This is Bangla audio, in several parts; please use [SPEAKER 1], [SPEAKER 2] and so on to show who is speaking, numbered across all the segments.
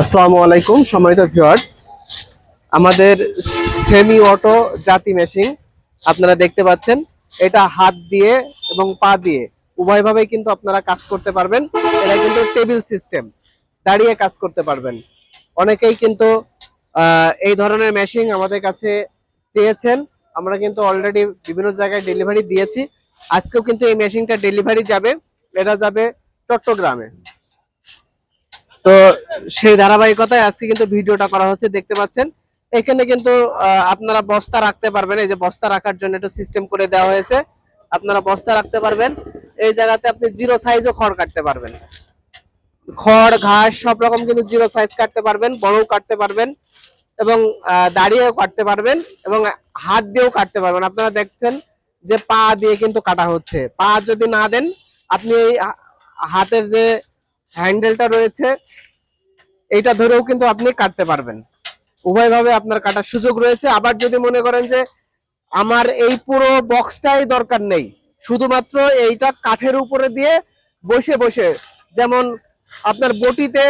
[SPEAKER 1] আসসালামু আলাইকুম, সম্মানিত ভিউয়ার্স আমাদের সেমি অটো জাতি মেশিন আপনারা দেখতে পাচ্ছেন, এটা হাত দিয়ে এবং পা দিয়ে, উভয়ভাবেই কিন্তু আপনারা কাজ করতে পারবেন। এটা কিন্তু টেবিল সিস্টেম দাঁড়িয়ে কাজ করতে পারবেন। অনেকেই কিন্তু এই ধরনের মেশিন আমাদের কাছে চেয়েছেন। আমরা কিন্তু অলরেডি বিভিন্ন জায়গায় ডেলিভারি দিয়েছি। আজকেও কিন্তু এই মেশিনটা ডেলিভারি যাবে। এটা যাবে চট্টগ্রামে। তো সেই ধারাবাহিকতায় আজকে কিন্তু ভিডিওটা করা হচ্ছে, দেখতে পাচ্ছেন। এখানে কিন্তু আপনারা বস্তা রাখতে পারবেন। এই যে বস্তা রাখার জন্য একটু সিস্টেম করে দেওয়া হয়েছে। আপনারা বস্তা রাখতে পারবেন। এই জায়গাতে আপনি জিরো সাইজও খড় কাটতে পারবেন। খড়, ঘাস, সব রকম কিন্তু জিরো সাইজ কাটতে পারবেন, বড়ও কাটতে পারবেন এবং দাঁড়িয়েও কাটতে পারবেন এবং হাত দিয়েও কাটতে পারবেন। আপনারা দেখছেন যে পা দিয়ে কিন্তু কাটা হচ্ছে। পা যদি না দেন, আপনি হাতের যে হ্যান্ডেলটা রয়েছে এইটা ধরেও কিন্তু আপনি কাটতে পারবেন। উভয়ভাবে আপনার কাটার সুযোগ রয়েছে। আবার যদি মনে করেন যে আমার এই পুরো বক্সটাই দরকার নেই, শুধুমাত্র এইটা কাঠের উপরে দিয়ে বসে বসে, যেমন আপনার বটিতে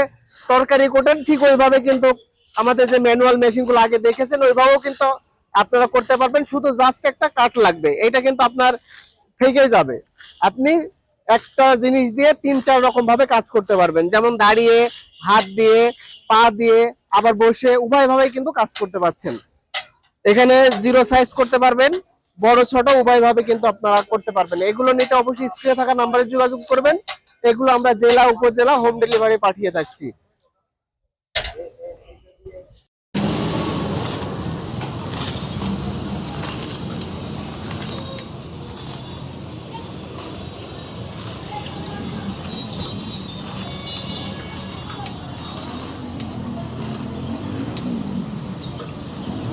[SPEAKER 1] তরকারি কোটেন, ঠিক ওইভাবে কিন্তু আমাদের যে ম্যানুয়াল মেশিনগুলো আগে দেখেছেন, ওইভাবেও কিন্তু আপনারা করতে পারবেন। শুধু জাস্ট একটা কাঠ লাগবে এটা কিন্তু আপনার থেকে যাবে। আপনি একটা জিনিস দিয়ে তিন, চার রকম ভাবে কাজ করতে পারবেন। যেমন দাঁড়িয়ে, হাত দিয়ে, পা দিয়ে, আবার বসে উভয় ভাবে কিন্তু কাজ করতে পারছেন। এখানে জিরো সাইজ করতে পারবেন, বড়, ছোট, উভয় ভাবে কিন্তু আপনারা করতে পারবেন। এগুলো নিতে অবশ্যই স্ক্রিনে থাকা নাম্বারে যোগাযোগ করবেন। এগুলো আমরা জেলা, উপজেলা হোম ডেলিভারি পাঠিয়ে থাকছি।